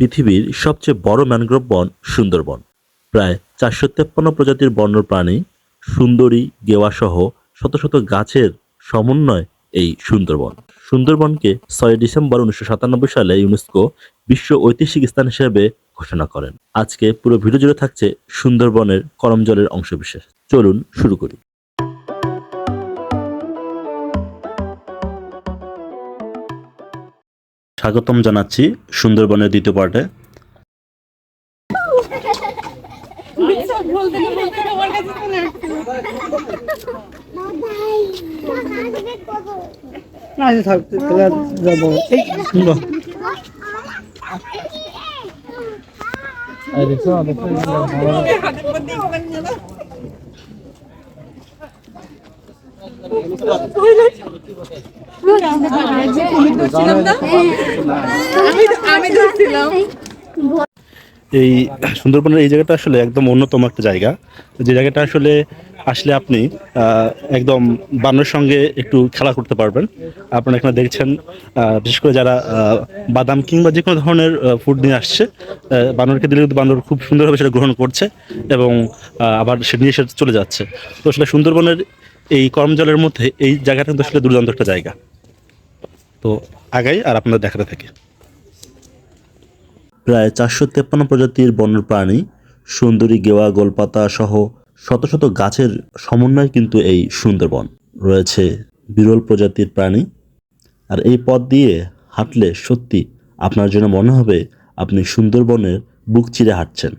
পৃথিবীর সবচেয়ে বড় ম্যানগ্রোভ বন সুন্দরবন। প্রায় চারশো তেপ্পান্ন প্রজাতির বন্য প্রাণী সুন্দরী, গেওয়াসহ শত শত গাছের সমন্বয় এই সুন্দরবন। সুন্দরবনকে ছয় ডিসেম্বর উনিশশো সাতানব্বই সালে ইউনেস্কো বিশ্ব ঐতিহাসিক স্থান হিসেবে ঘোষণা করেন। আজকে পুরো ভিডিও জুড়ে থাকছে সুন্দরবনের করমজলের অংশবিশেষ। চলুন শুরু করি। স্বাগতম জানাচ্ছি সুন্দরবনের দ্বিতীয় পার্টে। দেখছ এই সুন্দরবনের এই জায়গাটা আসলে একদম অন্যতম একটা জায়গা। যে জায়গাটা আসলে আসলে আপনি একদম বানরের সঙ্গে একটু খেলা করতে পারবেন। আপনারা এখানে দেখছেন বিশেষ করে যারা বাদাম কিংবা যে কোনো ধরনের ফুড নিয়ে আসছে বানরকে দিলে কিন্তু বানর খুব সুন্দরভাবে সেটা গ্রহণ করছে এবং আবার সে নিয়ে সে চলে যাচ্ছে। তো আসলে সুন্দরবনের এই করমজলের মধ্যে এই জায়গাটা কিন্তু আসলে দুর্দান্ত একটা জায়গা। তো আগাই আর আপনাদের দেখাতে থাকি। প্রায় চারশো তেপ্পান্ন প্রজাতির বন্য প্রাণী, সুন্দরী গেওয়া, গোলপাতা সহ শত শত গাছের সমন্বয় কিন্তু এই সুন্দরবন। রয়েছে বিরল প্রজাতির প্রাণী। আর এই পথ দিয়ে হাঁটলে সত্যি আপনার জন্য মনে হবে আপনি সুন্দরবনের বুক চিরে হাঁটছেন।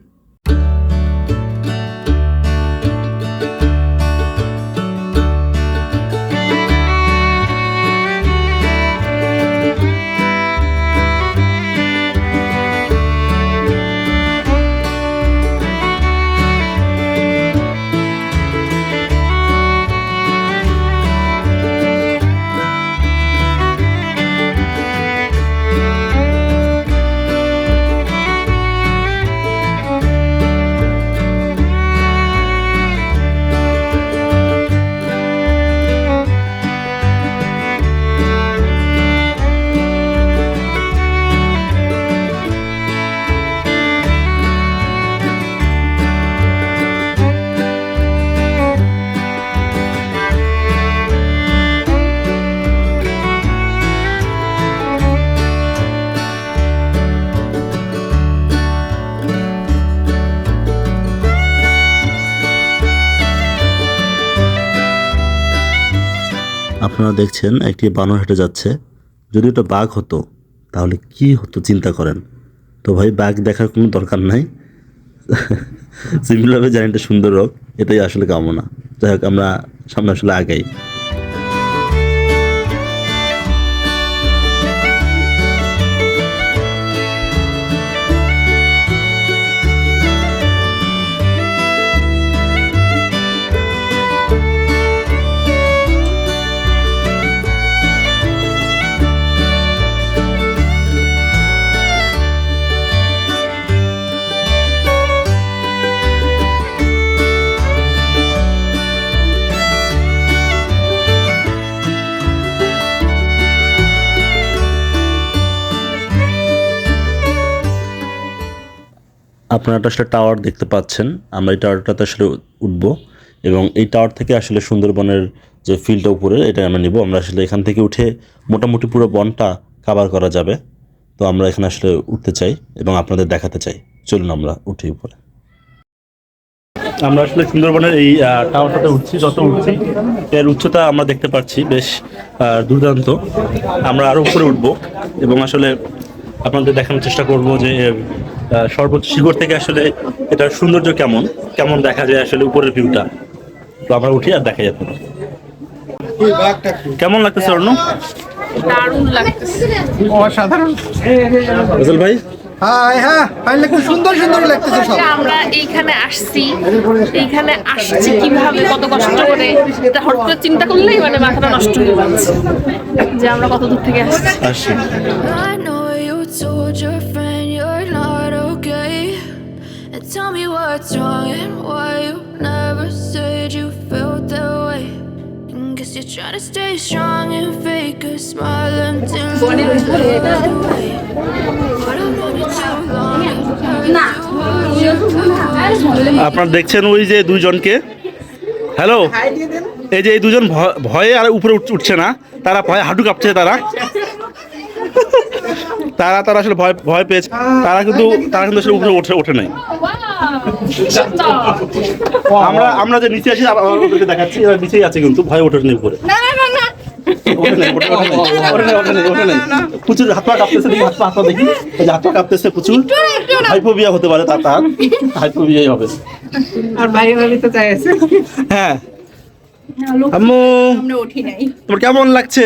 আপনারা দেখছেন একটি বানর হেঁটে যাচ্ছে। যদি ওটা বাঘ হতো, তাহলে কি হতো চিন্তা করেন? তো ভাই, বাঘ দেখার কোনো দরকার নাই। সিমিলারভাবে এটা সুন্দর হোক, এটাই আসলে কামনা। যাই হোক, আমরা সামনে আসলে আগাই। আপনারা একটা আসলে টাওয়ার দেখতে পাচ্ছেন। আমরা এই টাওয়ারটাতে আসলে উঠব এবং এই টাওয়ার থেকে আসলে সুন্দরবনের যে ফিল্ডটা উপরে, এটা আমরা নিব। আমরা আসলে এখান থেকে উঠে মোটামুটি পুরো বনটা কাভার করা যাবে। তো আমরা এখানে আসলে উঠতে চাই এবং আপনাদের দেখাতে চাই। চলুন আমরা উঠি উপরে। আমরা আসলে সুন্দরবনের এই টাওয়ারটাতে উঠছি, যত উঠছি, এর উচ্চতা আমরা দেখতে পাচ্ছি বেশ দুর্দান্ত। আমরা আরও উপরে উঠব এবং আসলে আপনাদের দেখানোর চেষ্টা করব যে সর্বোচ্চ শিখর থেকে আসলে এটার সৌন্দর্য কেমন? কেমন দেখা যায় আসলে উপরের ভিউটা তো আমরা উঠি আর দেখা যাবে কেমন লাগতেছে অর্ণ? অসাধারণ। ফজল ভাই? হ্যাঁ হ্যাঁ ভাই লাগতে সুন্দর সুন্দর লাগতেছে সব। আমরা এইখানে আসছি। এইখানে আসছি কীভাবে কত কষ্ট করে। এটা হঠাৎ করে চিন্তা করলেই মানে মাথাটা নষ্ট হয়ে যাচ্ছে। যে আমরা কত দূর থেকে আসছি। আসছি। Tell me what's wrong and why you never said you felt that way. And guess you're trying to stay strong and fake a smile until I look away. But I've known you too long. আপনারা দেখছেন ওই যে দুইজনকে hello এই যে এই দুজন ভয়ে আর উপরে উঠছে না তারা ভয়ে হাঁটু কাঁপছে তারা তারা তারা আসলে ভয় ভয় পেয়েছে তারা কিন্তু তারা কিন্তু আসলে উপরে ওঠে ওঠে নাই আমরা আমরা যে নিচে আছি ওদেরকে দেখাচ্ছি। এরা নিচেই আছে কিন্তু ভয় ওঠে নেই উপরে। ওঠে নাই। প্রচুর হাত পা কাঁপতেছে দেখি হাত পা হাত পা দেখি। হাত পা কাঁপতেছে প্রচুর। হাইপোবিয়া হতে পারে তার তার। হাইপোবিয়াই হবে। আর ভাই ভাবি তো চাই আছে। হ্যাঁ। আম্মু। তোমার কেমন লাগছে?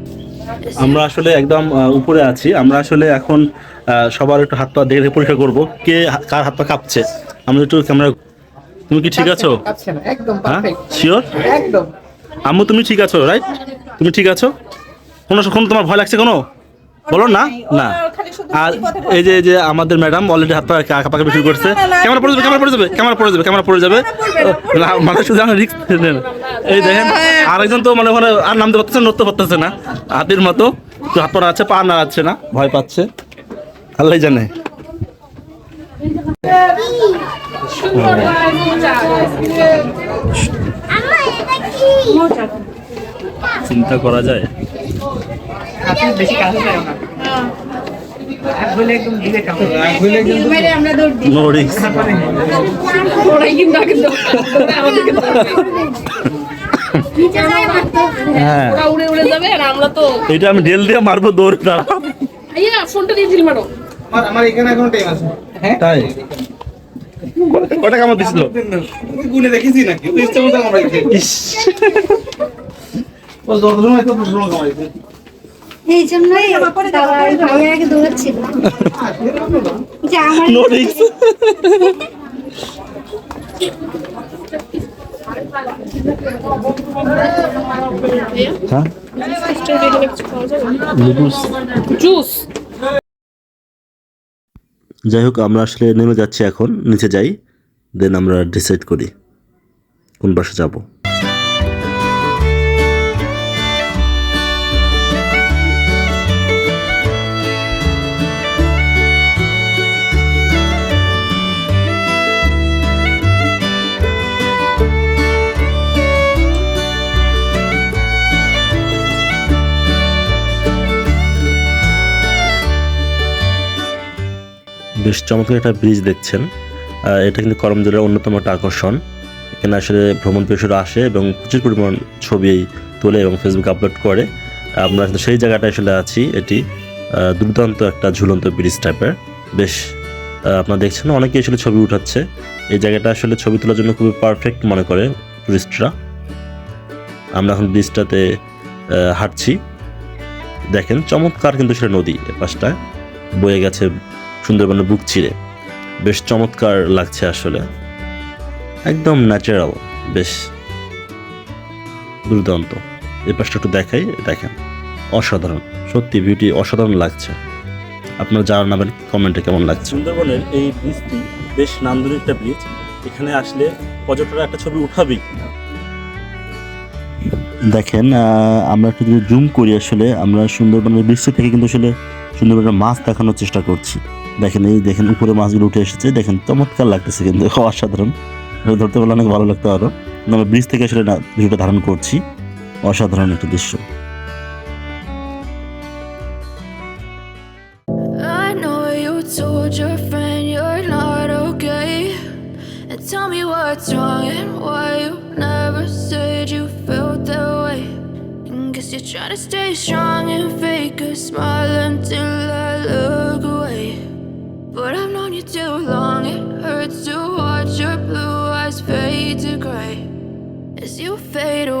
আমরা আসলে একদম উপরে আছি আমরা আসলে এখন সবার একটু হাত পা দেখে পরীক্ষা করব কে কার হাত পা কাঁপছে আমরা একটু ক্যামেরা তুমি কি ঠিক আছো আচ্ছা একদম হ্যাঁ শিওর একদম আম্মু তুমি ঠিক আছো রাইট তুমি ঠিক আছো কোনো কোনো তোমার ভয় লাগছে কোনো বলো না না আর এই যে এই যে আমাদের ম্যাডাম অলরেডি হাত পা কাঁপাকাপি শুরু করছে ক্যামেরা পড়ে যাবে ক্যামেরা পড়ে যাবে ক্যামেরা পড়ে যাবে ক্যামেরা পড়ে যাবে না মানে শুধু আমরা রিস্ক এই দেখেন আরেকজন তো মানে ওখানে আর নামতে পারতেছে নড়তে পারতেছে না। হাতির মতো হাত পা আছে পা নাড়াচ্ছে না ভয় পাচ্ছে। আল্লাহ জানে। চিন্তা করা যায়। আমরা হ্যাঁ। উড়ে উড়ে যাবে আর আমরা তো এটা আমি ডেল দিয়ে মারবো দৌড় দাঁড়া ফোনটা দিয়ে ঢিল মারো। আমার আমার এখানে এখন টাইম আছে। তাই? কটা কামড় দিছিল? গুনে দেখেছি নাকি? তুই ইচ্ছা মতো কামড়াইছে ইস। ও দশ সময় তো দশ সময় এই জন্যই ভাইয়ের আগে দৌড়াচ্ছিল যে আমার নো রিস্ক হ্যাঁ? জুস। যাই হোক আমরা আসলে নেমে যাচ্ছি এখন নিচে যাই দেন আমরা ডিসাইড করি কোন পাশে যাব। বেশ চমৎকার একটা ব্রিজ দেখছেন। এটা কিন্তু করমজলের অন্যতম একটা আকর্ষণ। এখানে আসলে ভ্রমণ পেশরা আসে এবং প্রচুর পরিমাণ ছবি তোলে এবং ফেসবুকে আপলোড করে। আমরা সেই জায়গাটা আসলে আছি, এটি দুর্দান্ত একটা ঝুলন্ত ব্রিজ টাইপের বেশ আপনারা দেখছেন অনেকে আসলে ছবি উঠাচ্ছে। এই জায়গাটা আসলে ছবি তোলার জন্য খুবই পারফেক্ট মনে করে টুরিস্টরা আমরা এখন ব্রিজটাতে হাঁটছি। দেখেন, চমৎকার কিন্তু সেটা নদী এ পাশটা বয়ে গেছে সুন্দরবনের বুক চিরে। বেশ চমৎকার লাগছে আসলে। একদম ন্যাচারাল বেশ দুর্দান্ত। এই পাশটা একটু দেখাই দেখেন। অসাধারণ সত্যি বিউটি অসাধারণ লাগছে। আপনারা জানাবেন কমেন্টে কেমন লাগছে? সুন্দরবনের এই ব্রিজটি বেশ নান্দনিক একটা ব্রিজ এখানে আসলে পর্যটকরা একটা ছবি উঠাবেই দেখেন আমরা একটু যদি জুম করি আসলে আমরা সুন্দরবনের বৃষ্টি থেকে কিন্তু আসলে সুন্দরবনের মাছ দেখানোর চেষ্টা করছি। দেখেন এই দেখেন উপরে মাছগুলো উঠে এসেছে, দেখেন চমৎকার লাগতেছে কিন্তু, অসাধারণ। ধরতে পারলে অনেক ভালো লাগতো আরও আমরা ব্রিজ থেকে আসলে ভিডিওটা ধারণ করছি। অসাধারণ একটা দৃশ্য। Try to stay strong and fake a smile until fade away,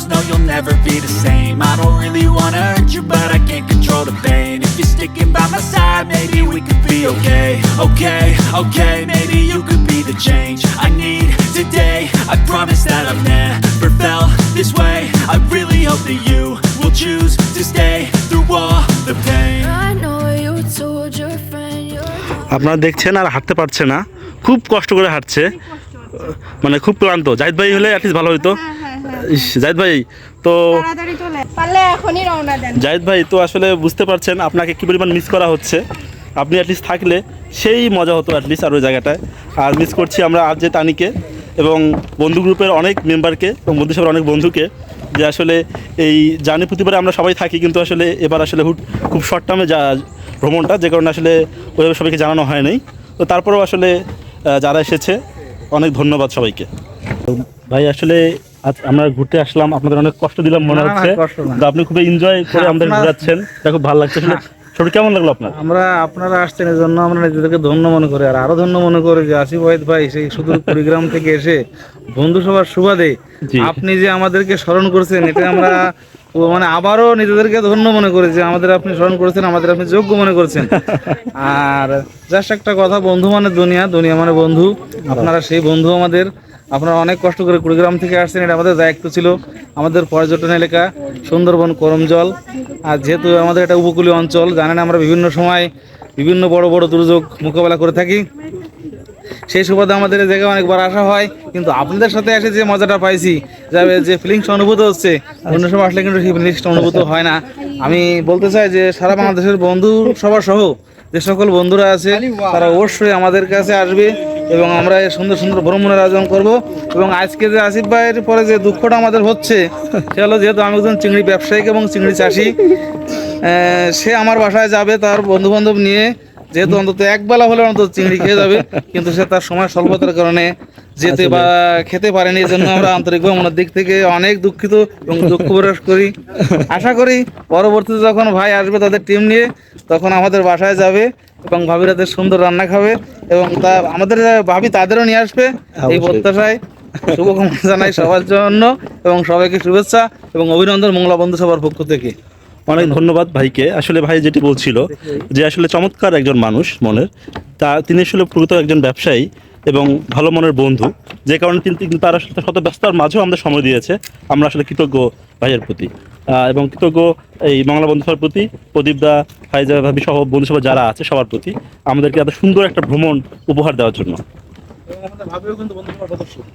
no you'll never be the same I don't really wanna hurt you but I can't control the pain If you're sticking by my side maybe we could be okay Okay, okay, maybe you could be the change I need today I promise that I've never felt this way I really hope that you will choose to stay through all the pain I know you told your friend আপনারা দেখছেন আর হাঁটতে পারছে না খুব কষ্ট করে হাঁটছে মানে খুব ক্লান্ত জাহিদ ভাই হলে অ্যাটলিস্ট ভালো হতো জাহিদ ভাই তো তাড়াতাড়ি চলে পারলে এখনই রওনা দেন। জাহিদ ভাই তো আসলে বুঝতে পারছেন আপনাকে কী পরিমাণ মিস করা হচ্ছে। আপনি অ্যাটলিস্ট থাকলে সেই মজা হতো অ্যাটলিস্ট আর ওই জায়গাটায়। আর মিস করছি আমরা আজ যে তানিকে এবং বন্ধু গ্রুপের অনেক মেম্বারকে এবং বন্ধু সবার অনেক বন্ধুকে যে আসলে এই জার্নি প্রতিবারে আমরা সবাই থাকি কিন্তু আসলে এবার আসলে হুট খুব শর্ট টার্মে যা ভ্রমণটা যে কারণে আসলে ওইভাবে সবাইকে জানানো হয় নাই। তো তারপরেও আসলে যারা এসেছে অনেক ধন্যবাদ সবাইকে। ভাই আসলে আজ আমরা ঘুরতে আসলাম আপনাদের অনেক কষ্ট দিলাম মনে হচ্ছে। আপনি খুবই এনজয় করে আমাদের ঘোরাচ্ছেন। খুব ভালো লাগছে। ছোট কেমন লাগল আপনার? আমরা আপনারা আসছেন এই জন্য আমরা নিজেদেরকে ধন্য মনে করি। আর আরও ধন্য মনে করি যে আসিফ ওয়াহিদ ভাই সেই সুদূর কুড়িগ্রাম থেকে এসে বন্ধু সবার সুবাদে আপনি যে আমাদেরকে স্মরণ করছেন এটা আমরা মানে আবারও নিজেদেরকে ধন্য মনে করি যে আমাদের আপনি স্মরণ করেছেন আমাদের আপনি যোগ্য মনে করছেন। আর জাস্ট একটা কথা বন্ধু মানে দুনিয়া। দুনিয়া মানে বন্ধু। আপনারা সেই বন্ধু আমাদের আপনারা অনেক কষ্ট করে কুড়িগ্রাম থেকে আসছেন, এটা আমাদের দায়িত্ব ছিল। আমাদের পর্যটন এলাকা, সুন্দরবন, করমজল। আর যেহেতু আমাদের এটা উপকূলীয় অঞ্চল, জানেন আমরা বিভিন্ন সময় বিভিন্ন বড় বড় দুর্যোগ মোকাবেলা করে থাকি। সেই সুবাদে আমাদের জায়গায় অনেকবার আসা হয়, কিন্তু আপনাদের সাথে এসে যে মজাটা পাইছি, যাবে যে ফিলিংস অনুভূত হচ্ছে, অন্য সময় আসলে কিন্তু সেই ফিলিংসটা অনুভূত হয় না। আমি বলতে চাই যে সারা বাংলাদেশের বন্ধু সবার সহ যে সকল বন্ধুরা আছে তারা অবশ্যই আমাদের কাছে আসবে এবং আমরা এই সুন্দর সুন্দর ভ্রমণের আয়োজন করব। এবং আজকে যে আসিফ ভাইয়ের পরে যে দুঃখটা আমাদের হচ্ছে সে হলো যেহেতু আমি একজন চিংড়ি ব্যবসায়িক এবং চিংড়ি চাষি সে আমার বাসায় যাবে তার বন্ধু বান্ধব নিয়ে। যেহেতু অন্তত একবেলা হলে অন্তত চিংড়ি খেয়ে যাবে কিন্তু সে তার সময় স্বল্পতার কারণে যেতে বা খেতে পারেনি এই জন্য আমরা আন্তরিকভাবে ওনার দিক থেকে অনেক দুঃখিত এবং দুঃখ প্রকাশ করি। আশা করি পরবর্তীতে যখন ভাই আসবে তাদের টিম নিয়ে তখন আমাদের বাসায় যাবে এবং ভাবি ভাবিরাদের সুন্দর রান্না খাবে এবং তা আমাদের ভাবি তাদেরও নিয়ে আসবে এই প্রত্যাশায়। শুভকামনা জানাই সবার জন্য এবং সবাইকে শুভেচ্ছা এবং অভিনন্দন মংলা বন্ধু সবার পক্ষ থেকে। অনেক ধন্যবাদ ভাইকে। আসলে ভাই যেটি বলছিল যে আসলে চমৎকার একজন মানুষ মনের। তা তিনি আসলে প্রকৃত একজন ব্যবসায়ী। এবং ভালো মনের বন্ধু। যে কারণে তিনি কিন্তু তার সাথে শত ব্যস্ততার মাঝেও আমাদের সময় দিয়েছে। আমরা আসলে কৃতজ্ঞ ভাইয়ের প্রতি। এবং কৃতজ্ঞ এই বাংলা বন্ধু সবার প্রতি প্রদীপ দা ফাইজা ভাবি সহ বন্ধু সভা যারা আছে সবার প্রতি আমাদেরকে এত সুন্দর একটা ভ্রমণ উপহার দেওয়ার জন্য।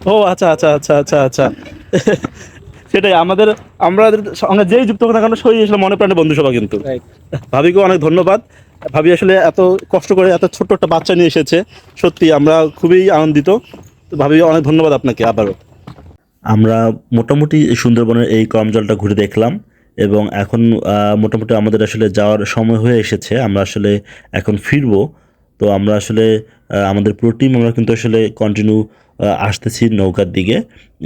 ও আচ্ছা আচ্ছা আচ্ছা আচ্ছা আচ্ছা। সেটাই আমাদের আমরা সঙ্গে যেই যুক্ত না কেন সই আসলে মনে প্রাণে বন্ধুসভা কিন্তু। ভাবিকে অনেক ধন্যবাদ। ভাবি আসলে এত কষ্ট করে এত ছোট্ট একটা বাচ্চা নিয়ে এসেছে, সত্যি আমরা খুবই আনন্দিত। তো ভাবি, অনেক ধন্যবাদ আপনাকে আবারও। আমরা মোটামুটি সুন্দরবনের এই কম জলটা ঘুরে দেখলাম এবং এখন মোটামুটি আমাদের আসলে যাওয়ার সময় হয়ে এসেছে, আমরা আসলে এখন ফিরবো। তো আমরা আসলে আমাদের পুরো টিম আমরা কিন্তু আসলে কন্টিনিউ আসতেছি নৌকার দিকে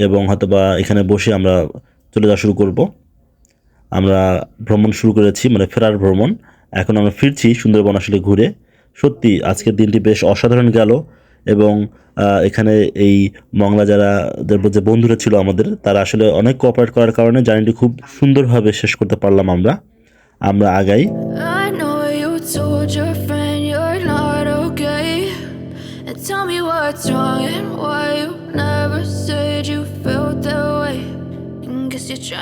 এবং হয়তো বা এখানে বসে আমরা চলে যাওয়া শুরু করব। আমরা ভ্রমণ শুরু করেছি মানে ফেরার ভ্রমণ। এখন আমরা ফিরছি সুন্দরবন আসলে ঘুরে। সত্যি, আজকের দিনটি বেশ অসাধারণ গেল এবং এখানে এই মংলা যারা যে বন্ধুরা ছিল আমাদের, তারা আসলে অনেক কোঅপারেট করার কারণে জার্নিটি খুব সুন্দরভাবে শেষ করতে পারলাম আমরা। আমরা আগাই।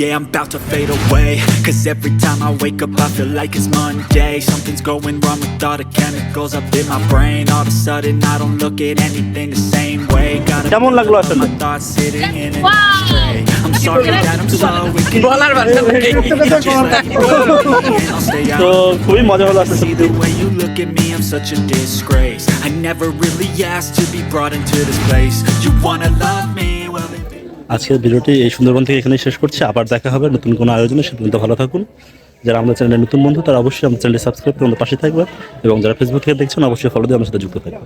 Yeah, I'm about to fade away Cause every time I wake up I feel like it's Monday Something's going wrong with all the chemicals up in my brain All of a sudden I don't look at anything the same way Gotta কেমন লাগলো my আসলে thoughts sitting in an Wow. ashtray I'm sorry that I'm so বলার ভাষা নেই। I'll stay out তো খুবই মজা হলো আসলে See the way you look at me, I'm such a disgrace I never really asked to be brought into this place You wanna love me, well then আজকের ভিডিওটি এই সুন্দরবন থেকে এখানেই শেষ করছি। আবার দেখা হবে নতুন কোনো আয়োজনে। সে পর্যন্ত ভালো থাকুন। যারা আমাদের চ্যানেলের নতুন বন্ধু, তারা অবশ্যই আমাদের চ্যানেলটি সাবস্ক্রাইব করে আমাদের পাশে থাকবে এবং যারা ফেসবুক থেকে দেখছেন, অবশ্যই ফলো দিয়ে আমার সাথে যুক্ত থাকবেন।